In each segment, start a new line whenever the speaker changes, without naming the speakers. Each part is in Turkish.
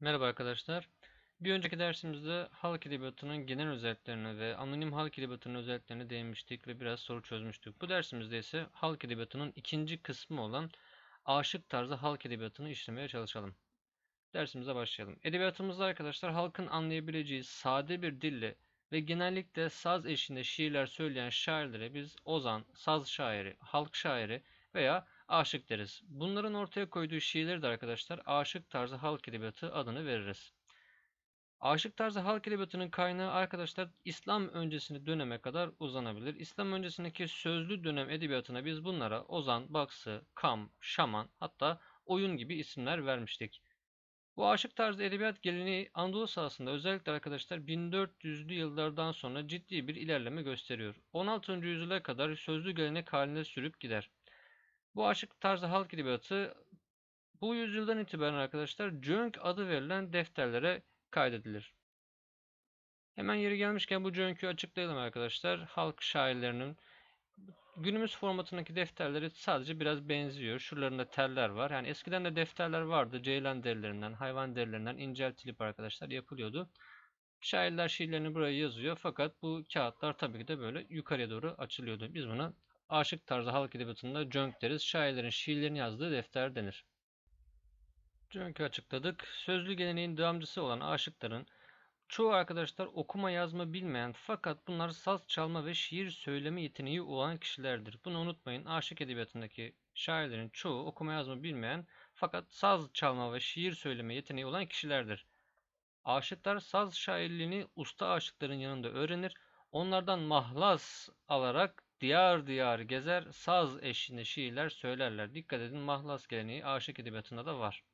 Merhaba arkadaşlar. Bir önceki dersimizde halk edebiyatının genel özelliklerine ve anonim halk edebiyatının özelliklerine değinmiştik ve biraz soru çözmüştük. Bu dersimizde ise halk edebiyatının ikinci kısmı olan aşık tarzı halk edebiyatını işlemeye çalışalım. Dersimize başlayalım. Edebiyatımızda arkadaşlar halkın anlayabileceği sade bir dille ve genellikle saz eşliğinde şiirler söyleyen şairlere biz ozan, saz şairi, halk şairi veya aşık deriz. Bunların ortaya koyduğu şiirleri de arkadaşlar aşık tarzı halk edebiyatı adını veririz. Aşık tarzı halk edebiyatının kaynağı arkadaşlar İslam öncesini döneme kadar uzanabilir. İslam öncesindeki sözlü dönem edebiyatına biz bunlara ozan, baksı, kam, şaman hatta oyun gibi isimler vermiştik. Bu aşık tarzı edebiyat geleneği Anadolu sahasında özellikle arkadaşlar 1400'lü yıllardan sonra ciddi bir ilerleme gösteriyor. 16. yüzyıla kadar sözlü gelenek haline sürüp gider. Bu aşık tarzı halk edebiyatı bu yüzyıldan itibaren arkadaşlar Cönk adı verilen defterlere kaydedilir. Hemen yeri gelmişken bu Cönk'ü açıklayalım arkadaşlar. Halk şairlerinin günümüz formatındaki defterleri sadece biraz benziyor. Şuralarında teller var. Yani eskiden de defterler vardı. Ceylan derilerinden, hayvan derilerinden inceltilip arkadaşlar yapılıyordu. Şairler şiirlerini buraya yazıyor. Fakat bu kağıtlar tabii ki de böyle yukarıya doğru açılıyordu. Biz buna aşık tarzı halk edebiyatında cönk deriz. Şairlerin şiirlerini yazdığı defter denir. Cönk'ü açıkladık. Sözlü geleneğin devamcısı olan aşıkların çoğu arkadaşlar okuma yazma bilmeyen fakat bunlar saz çalma ve şiir söyleme yeteneği olan kişilerdir. Bunu unutmayın. Aşık edebiyatındaki şairlerin çoğu okuma yazma bilmeyen fakat saz çalma ve şiir söyleme yeteneği olan kişilerdir. Aşıklar saz şairliğini usta aşıkların yanında öğrenir. Onlardan mahlas alarak diyar diyar gezer, saz eşliğinde şiirler söylerler. Dikkat edin mahlas geleneği aşık edebiyatında da var.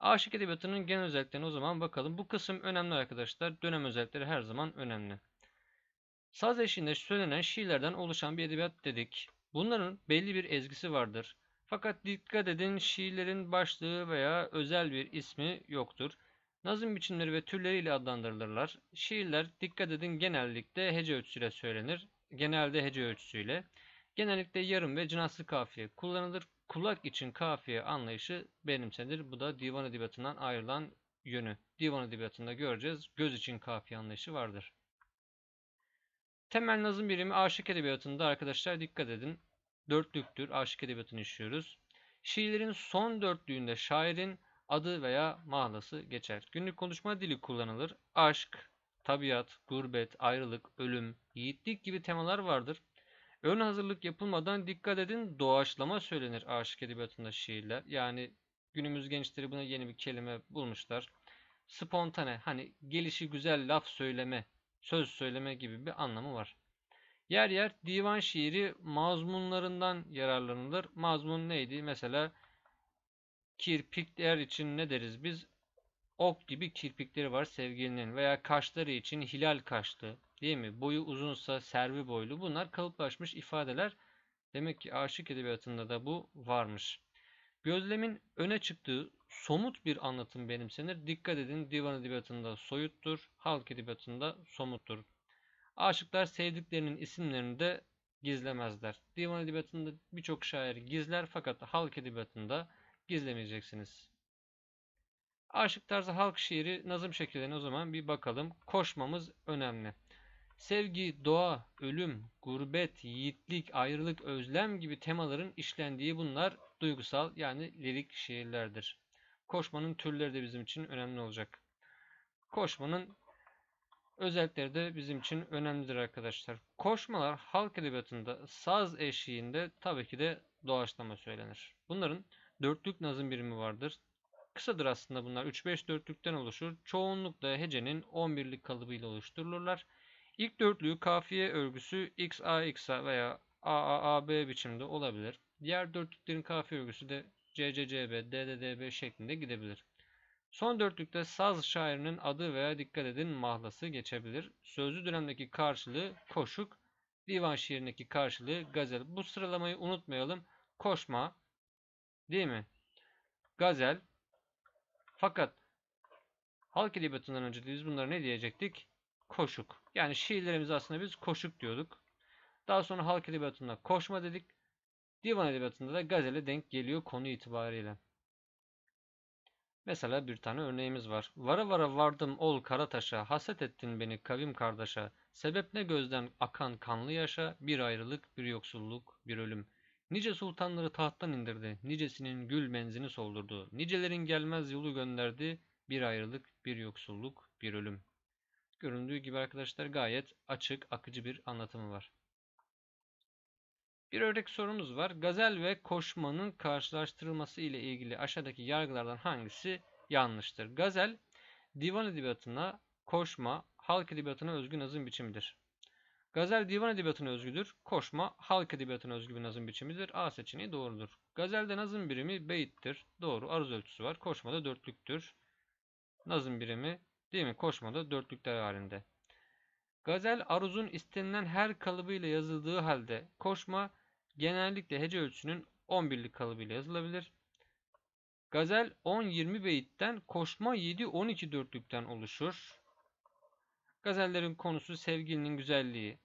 Aşık edebiyatının genel özelliklerine o zaman bakalım. Bu kısım önemli arkadaşlar. Dönem özellikleri her zaman önemli. Saz eşliğinde söylenen şiirlerden oluşan bir edebiyat dedik. Bunların belli bir ezgisi vardır. Fakat dikkat edin şiirlerin başlığı veya özel bir ismi yoktur. Nazım biçimleri ve türleriyle adlandırılırlar. Şiirler dikkat edin genellikle hece ölçüsüyle söylenir. Genelde hece ölçüsüyle. Genellikle yarım ve cinaslı kafiye kullanılır. Kulak için kafiye anlayışı benimsenir. Bu da divan edebiyatından ayrılan yönü. Divan edebiyatında göreceğiz. Göz için kafiye anlayışı vardır. Temel nazım birimi aşık edebiyatında arkadaşlar dikkat edin. Dörtlüktür. Aşık edebiyatını işliyoruz. Şiirlerin son dörtlüğünde şairin adı veya mahlası geçer. Günlük konuşma dili kullanılır. Aşk, tabiat, gurbet, ayrılık, ölüm, yiğitlik gibi temalar vardır. Ön hazırlık yapılmadan dikkat edin doğaçlama söylenir aşık edebiyatında şiirler. Yani günümüz gençleri buna yeni bir kelime bulmuşlar. Spontane hani gelişi güzel laf söyleme, söz söyleme gibi bir anlamı var. Yer yer divan şiiri mazmunlarından yararlanılır. Mazmun neydi? Mesela kirpikler için ne deriz biz? Ok gibi kirpikleri var sevgilinin veya kaşları için hilal kaşlı değil mi? Boyu uzunsa servi boylu bunlar kalıplaşmış ifadeler. Demek ki aşık edebiyatında da bu varmış. Gözlemin öne çıktığı somut bir anlatım benimsenir. Dikkat edin divan edebiyatında soyuttur, halk edebiyatında somuttur. Aşıklar sevdiklerinin isimlerini de gizlemezler. Divan edebiyatında birçok şair gizler fakat halk edebiyatında gizlemeyeceksiniz. Aşık tarzı halk şiiri nazım şekillerine o zaman bir bakalım. Koşmamız önemli. Sevgi, doğa, ölüm, gurbet, yiğitlik, ayrılık, özlem gibi temaların işlendiği bunlar duygusal yani lirik şiirlerdir. Koşmanın türleri de bizim için önemli olacak. Koşmanın özellikleri de bizim için önemlidir arkadaşlar. Koşmalar halk edebiyatında saz eşliğinde tabii ki de doğaçlama söylenir. Bunların dörtlük nazım birimi vardır. Kısadır aslında bunlar. 3-5 dörtlükten oluşur. Çoğunlukla hecenin 11'lik kalıbıyla oluşturulurlar. İlk dörtlüğü kafiye örgüsü XA XA veya AAAB biçimde olabilir. Diğer dörtlüklerin kafiye örgüsü de CCCB, DDDB şeklinde gidebilir. Son dörtlükte saz şairinin adı veya dikkat edin mahlası geçebilir. Sözlü dönemdeki karşılığı koşuk, divan şiirindeki karşılığı gazel. Bu sıralamayı unutmayalım. Koşma, değil mi? Gazel. Fakat halk edebiyatından önce biz bunlara ne diyecektik? Koşuk. Yani şiirlerimiz aslında biz koşuk diyorduk. Daha sonra halk edebiyatında koşma dedik. Divan edebiyatında da gazele denk geliyor konu itibariyle. Mesela bir tane örneğimiz var. Vara vara vardım ol Karataş'a, haset ettin beni kavim kardeşa. Sebep ne gözden akan kanlı yaşa, bir ayrılık, bir yoksulluk, bir ölüm. Nice sultanları tahttan indirdi, nicesinin gül menzini soldurdu. Nicelerin gelmez yolu gönderdi, bir ayrılık, bir yoksulluk, bir ölüm. Göründüğü gibi arkadaşlar gayet açık, akıcı bir anlatımı var. Bir örnek sorumuz var. Gazel ve koşmanın karşılaştırılması ile ilgili aşağıdaki yargılardan hangisi yanlıştır? Gazel, divan edebiyatına, koşma, halk edebiyatına özgü nazım biçimidir. Gazel divan edebiyatına özgüdür. Koşma halk edebiyatına özgü bir nazım biçimidir. A seçeneği doğrudur. Gazelde nazım birimi beyittir. Doğru. Aruz ölçüsü var. Koşmada dörtlüktür. Nazım birimi değil mi? Koşmada dörtlükler halinde. Gazel aruzun istenilen her kalıbıyla yazıldığı halde koşma genellikle hece ölçüsünün 11'lik kalıbıyla yazılabilir. Gazel 10-20 beyitten koşma 7-12 dörtlükten oluşur. Gazellerin konusu sevgilinin güzelliği,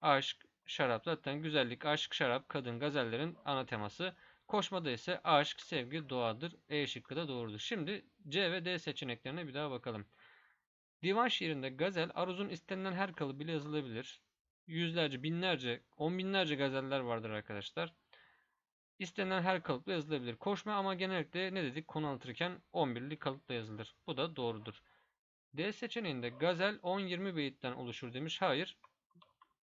aşk, şarap. Zaten güzellik, aşk, şarap, kadın gazellerin ana teması. Koşmada ise aşk, sevgi, doğadır. E şıkkı da doğrudur. Şimdi C ve D seçeneklerine bir daha bakalım. Divan şiirinde gazel aruzun istenilen her kalıbıyla yazılabilir. Yüzlerce, binlerce, on binlerce gazeller vardır arkadaşlar. İstenilen her kalıpla yazılabilir. Koşma ama genellikle ne dedik konu anlatırken 11'li kalıpla yazılır. Bu da doğrudur. D seçeneğinde gazel 10-20 beyitten oluşur demiş. Hayır.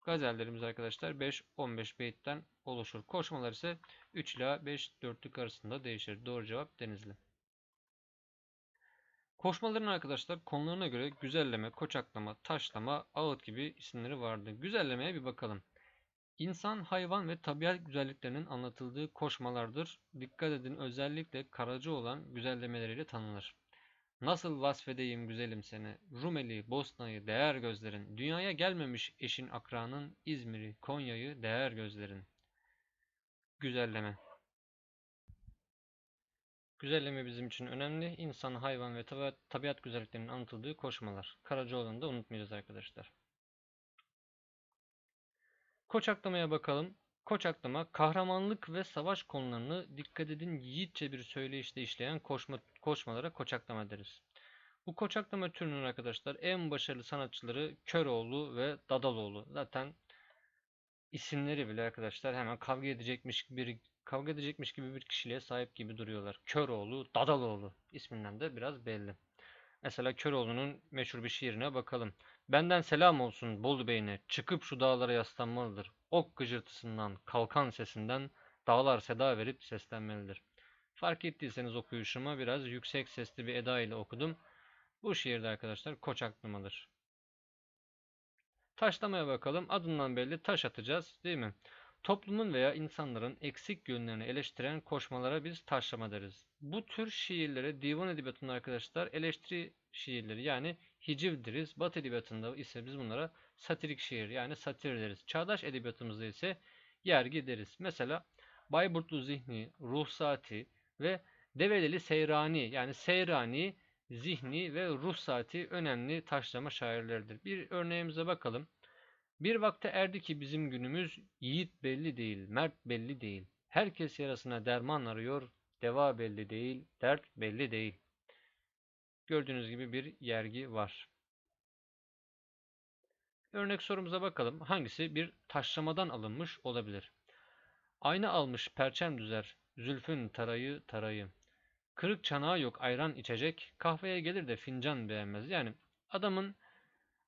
Gazellerimiz arkadaşlar 5-15 beyitten oluşur. Koşmalar ise 3 ila 5 dörtlük arasında değişir. Doğru cevap Denizli. Koşmaların arkadaşlar konularına göre güzelleme, koçaklama, taşlama, ağıt gibi isimleri vardı. Güzellemeye bir bakalım. İnsan, hayvan ve tabiat güzelliklerinin anlatıldığı koşmalardır. Dikkat edin özellikle karacı olan güzellemeleriyle tanınır. Nasıl vasfedeyim güzelim seni, Rumeli, Bosna'yı değer gözlerin, dünyaya gelmemiş eşin akranın, İzmir'i, Konya'yı değer gözlerin. Güzelleme. Güzelleme bizim için önemli. İnsan, hayvan ve tabiat, güzelliklerinin anlatıldığı koşmalar. Karacaoğlan'ı da unutmayacağız arkadaşlar. Koçaklamaya bakalım. Koçaklama, kahramanlık ve savaş konularını dikkat edin yiğitçe bir söyleyişle işleyen koşma, koşmalara koçaklama deriz. Bu koçaklama türünün arkadaşlar en başarılı sanatçıları Köroğlu ve Dadaloğlu. Zaten isimleri bile arkadaşlar hemen kavga edecekmiş gibi kavga edecekmiş gibi bir kişiliğe sahip gibi duruyorlar. Köroğlu, Dadaloğlu isminden de biraz belli. Mesela Köroğlu'nun meşhur bir şiirine bakalım. Benden selam olsun Bolu Bey'ine, çıkıp şu dağlara yaslanmalıdır. Ok gıcırtısından, kalkan sesinden dağlar seda verip seslenmelidir. Fark ettiyseniz okuyuşuma biraz yüksek sesli bir eda ile okudum. Bu şiirde arkadaşlar koçaklamadır. Taşlamaya bakalım. Adından belli taş atacağız değil mi? Toplumun veya insanların eksik yönlerini eleştiren koşmalara biz taşlama deriz. Bu tür şiirlere divan edebiyatında arkadaşlar eleştiri şiirleri yani hiciv deriz. Batı edebiyatında ise biz bunlara satirik şiir yani satir deriz. Çağdaş edebiyatımızda ise yergi deriz. Mesela Bayburtlu Zihni, Ruhsati ve Develeli Seyrani yani Seyrani, Zihni ve Ruhsati önemli taşlama şairleridir. Bir örneğimize bakalım. Bir vakte erdi ki bizim günümüz yiğit belli değil, mert belli değil. Herkes yarasına derman arıyor, deva belli değil, dert belli değil. Gördüğünüz gibi bir yergi var. Örnek sorumuza bakalım. Hangisi bir taşlamadan alınmış olabilir? Ayna almış perçem düzer, zülfün tarayı tarayı. Kırık çanağı yok ayran içecek, kahveye gelir de fincan beğenmez. Yani adamın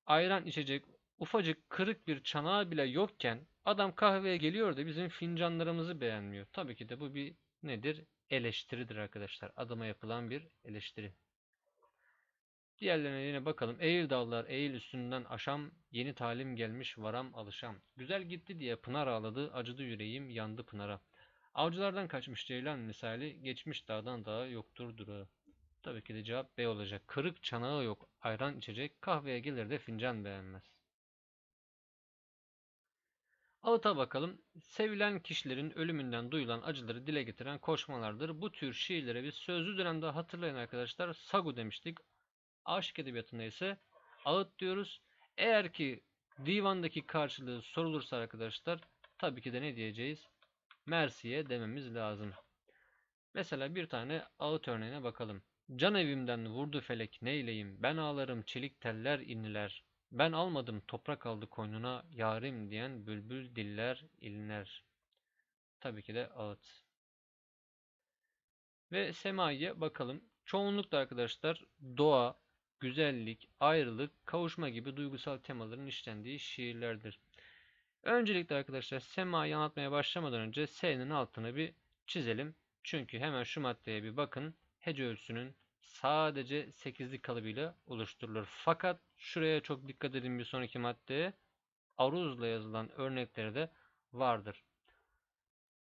ayran içecek ufacık kırık bir çanağı bile yokken adam kahveye geliyor da bizim fincanlarımızı beğenmiyor. Tabii ki de bu bir nedir? Eleştiridir arkadaşlar. Adama yapılan bir eleştiri. Diğerlerine yine bakalım. Eğil dallar eğil üstünden aşam, yeni talim gelmiş varam alışam. Güzel gitti diye pınar ağladı, acıdı yüreğim yandı pınara. Avcılardan kaçmış ceylan misali, geçmiş dağdan dağa yoktur durağı. Tabii ki de cevap B olacak. Kırık çanağı yok, ayran içecek, kahveye gelir de fincan beğenmez. Ağıta bakalım. Sevilen kişilerin ölümünden duyulan acıları dile getiren koşmalardır. Bu tür şiirlere biz sözlü dönemde hatırlayın arkadaşlar sagu demiştik. Aşk edebiyatında ise ağıt diyoruz. Eğer ki divandaki karşılığı sorulursa arkadaşlar tabii ki de ne diyeceğiz? Mersiye dememiz lazım. Mesela bir tane ağıt örneğine bakalım. Can evimden vurdu felek neyleyim, ben ağlarım çelik teller inliler. Ben almadım toprak aldı koynuna, yarim diyen bülbül diller inler. Tabii ki de ağıt. Ve semaiye bakalım. Çoğunlukla arkadaşlar doğa, güzellik, ayrılık, kavuşma gibi duygusal temaların işlendiği şiirlerdir. Öncelikle arkadaşlar semayı anlatmaya başlamadan önce S'nin altını bir çizelim. Çünkü hemen şu maddeye bir bakın. Hece ölçüsünün sadece 8'lik kalıbıyla oluşturulur. Fakat şuraya çok dikkat edin bir sonraki maddeye. Aruzla yazılan örnekleri de vardır.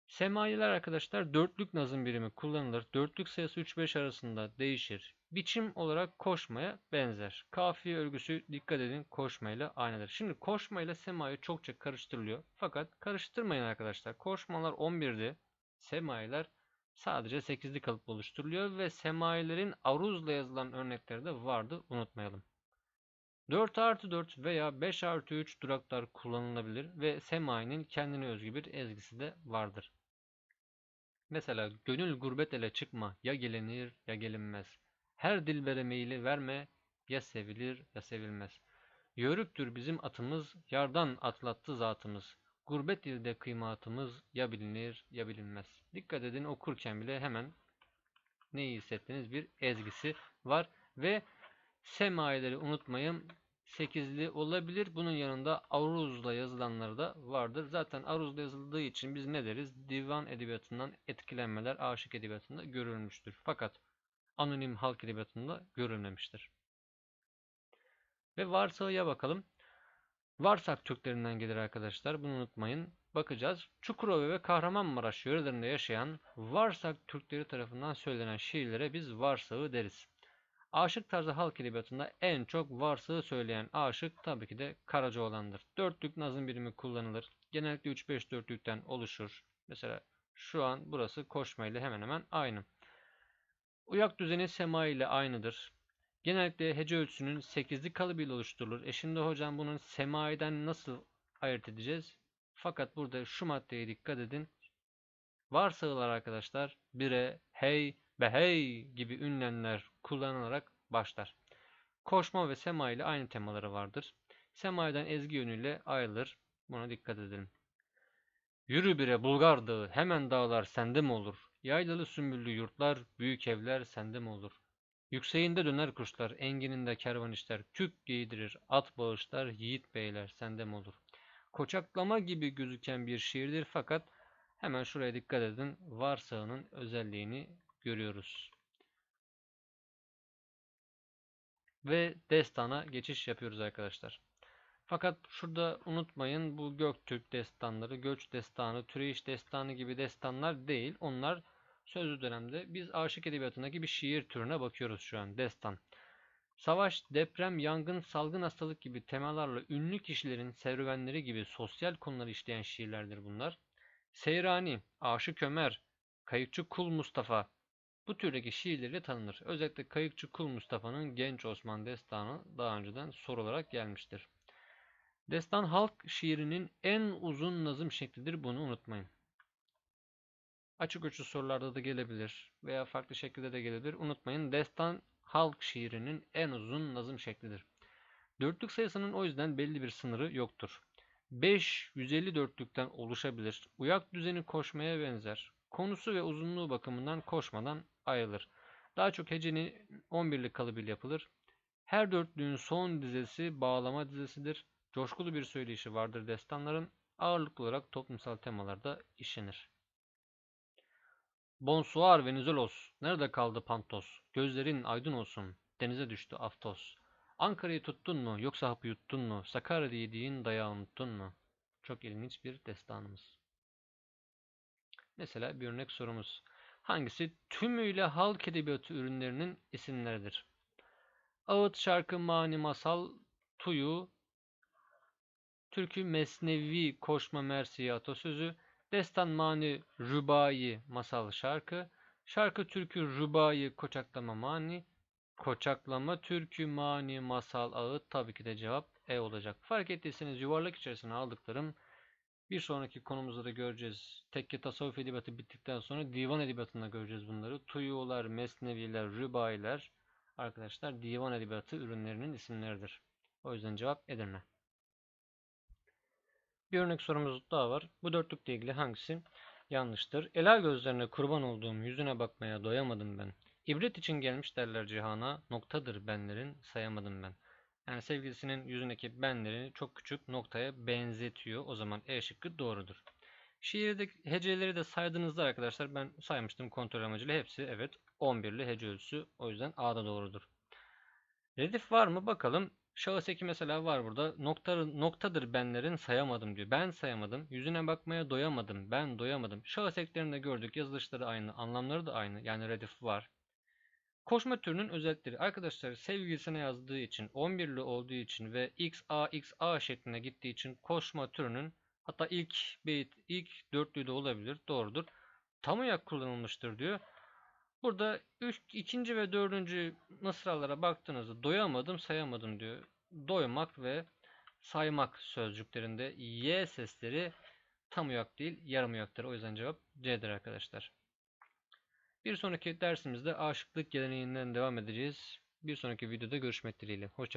Semayiler arkadaşlar dörtlük nazım birimi kullanılır. Dörtlük sayısı 3-5 arasında değişir. Biçim olarak koşmaya benzer. Kafiye örgüsü dikkat edin koşmayla aynıdır. Şimdi koşmayla semayi çokça karıştırılıyor. Fakat karıştırmayın arkadaşlar. Koşmalar 11'di. Semayiler sadece 8'li kalıp oluşturuluyor ve semayilerin aruzla yazılan örnekleri de vardı unutmayalım. 4 artı 4 veya 5 artı 3 duraklar kullanılabilir ve semayinin kendine özgü bir ezgisi de vardır. Mesela gönül gurbet ele çıkma ya gelinir ya gelinmez. Her dilbere meyili verme ya sevilir ya sevilmez. Yörüktür bizim atımız yardan atlattı zatımız. Gurbet ilde kıymatımız ya bilinir ya bilinmez. Dikkat edin okurken bile hemen neyi hissettiğiniz bir ezgisi var ve semayileri unutmayın. 8'li olabilir. Bunun yanında aruzla yazılanları da vardır. Zaten aruzla yazıldığı için biz ne deriz? Divan edebiyatından etkilenmeler aşık edebiyatında görülmüştür. Fakat anonim halk edebiyatında görülmemiştir. Ve varsağıya bakalım. Varsak Türklerinden gelir arkadaşlar. Bunu unutmayın. Bakacağız. Çukurova ve Kahramanmaraş yörelerinde yaşayan Varsak Türkleri tarafından söylenen şiirlere biz varsağı deriz. Aşık tarzı halk edebiyatında en çok varsağı söyleyen aşık tabii ki de Karacaoğlan'dır. Dörtlük nazım birimi kullanılır. Genellikle 3-5 dörtlükten oluşur. Mesela şu an burası koşma ile hemen hemen aynı. Uyak düzeni sema ile aynıdır. Genellikle hece ölçüsünün 8'lik kalıbıyla oluşturulur. E şimdi hocam bunun semaiden nasıl ayırt edeceğiz? Fakat burada şu maddeye dikkat edin. Varsağılar arkadaşlar bire, hey, behey gibi ünlemler kullanılarak başlar. Koşma ve sema ile aynı temaları vardır. Semaiden ezgi yönüyle ayrılır. Buna dikkat edelim. Yürü bire Bulgar dağı, hemen dağlar sende mi olur? Yaylalı sümbüllü yurtlar, büyük evler sende mi olur? Yükseğinde döner kuşlar, engininde kervan işler, kük giydirir, at bağışlar, yiğit beyler sende mi olur? Koçaklama gibi gözüken bir şiirdir fakat hemen şuraya dikkat edin. Varsağının özelliğini görüyoruz. Ve destana geçiş yapıyoruz arkadaşlar. Fakat şurada unutmayın bu Göktürk destanları, Göç destanı, Türeyiş destanı gibi destanlar değil. Onlar sözlü dönemde biz aşık edebiyatındaki bir şiir türüne bakıyoruz şu an. Destan. Savaş, deprem, yangın, salgın hastalık gibi temalarla ünlü kişilerin serüvenleri gibi sosyal konuları işleyen şiirlerdir bunlar. Seyrani, Aşık Ömer, Kayıkçı Kul Mustafa bu türdeki şiirleriyle tanınır. Özellikle Kayıkçı Kul Mustafa'nın Genç Osman Destanı daha önceden soru olarak gelmiştir. Destan halk şiirinin en uzun nazım şeklidir bunu unutmayın. Açık uçlu sorularda da gelebilir veya farklı şekilde de gelebilir. Unutmayın destan halk şiirinin en uzun nazım şeklidir. Dörtlük sayısının o yüzden belli bir sınırı yoktur. 5 150 dörtlükten oluşabilir. Uyak düzeni koşmaya benzer. Konusu ve uzunluğu bakımından koşmadan ayrılır. Daha çok hecenin 11'lik kalıbıyla yapılır. Her dörtlüğün son dizesi bağlama dizesidir. Coşkulu bir söyleyişi vardır destanların. Ağırlıklı olarak toplumsal temalarda işlenir. Bonsoir Venizelos, nerede kaldı Pantos? Gözlerin aydın olsun, denize düştü Aftos. Ankara'yı tuttun mu, yoksa hapı yuttun mu? Sakarya yediğin dayağı unuttun mu? Çok ilginç bir destanımız. Mesela bir örnek sorumuz. Hangisi tümüyle halk edebiyatı ürünlerinin isimleridir? Ağıt, şarkı, mani, masal, tuyu, türkü, mesnevi, koşma, mersiye, atasözü, destan, mani, rübai, masal, şarkı, şarkı, türkü, rübai, koçaklama, mani, koçaklama, türkü, mani, masal, ağıt tabii ki de cevap E olacak. Fark ettiyseniz yuvarlak içerisine aldıklarım Bir sonraki konumuzda da göreceğiz. Tekke tasavvuf edebiyatı bittikten sonra divan edebiyatında göreceğiz bunları. Tuyular, mesneviler, rübailer arkadaşlar divan edebiyatı ürünlerinin isimleridir. O yüzden cevap Edirne. Bir örnek sorumuz daha var. Bu dörtlükle ilgili hangisi yanlıştır? Ela gözlerine kurban olduğum yüzüne bakmaya doyamadım ben. İbret için gelmiş derler cihana, noktadır benlerin sayamadım ben. Yani sevgilisinin yüzündeki benleri çok küçük noktaya benzetiyor. O zaman E şıkkı doğrudur. Şiirdeki heceleri de saydığınızda arkadaşlar ben saymıştım kontrol amacıyla. Hepsi evet 11'li hece ölçüsü. O yüzden A da doğrudur. Redif var mı bakalım. Şahıs eki mesela var burada. Nokta, noktadır benlerin sayamadım diyor. Ben sayamadım. Yüzüne bakmaya doyamadım. Ben doyamadım. Şahıs eklerini de gördük. Yazılışları aynı. Anlamları da aynı. Yani redif var. Koşma türünün özellikleri. Arkadaşlar sevgilisine yazdığı için, 11'li olduğu için ve XA XA şeklinde gittiği için koşma türünün hatta ilk beyit, ilk dörtlüğü de olabilir. Doğrudur. Tam ayak kullanılmıştır diyor. Burada üç, ikinci ve dördüncü mısralara baktığınızda doyamadım, sayamadım diyor. Doymak ve saymak sözcüklerinde Y sesleri tam uyak değil, yarım uyaktır. O yüzden cevap C'dir arkadaşlar. Bir sonraki dersimizde aşıklık geleneğinden devam edeceğiz. Bir sonraki videoda görüşmek dileğiyle. Hoşçakalın.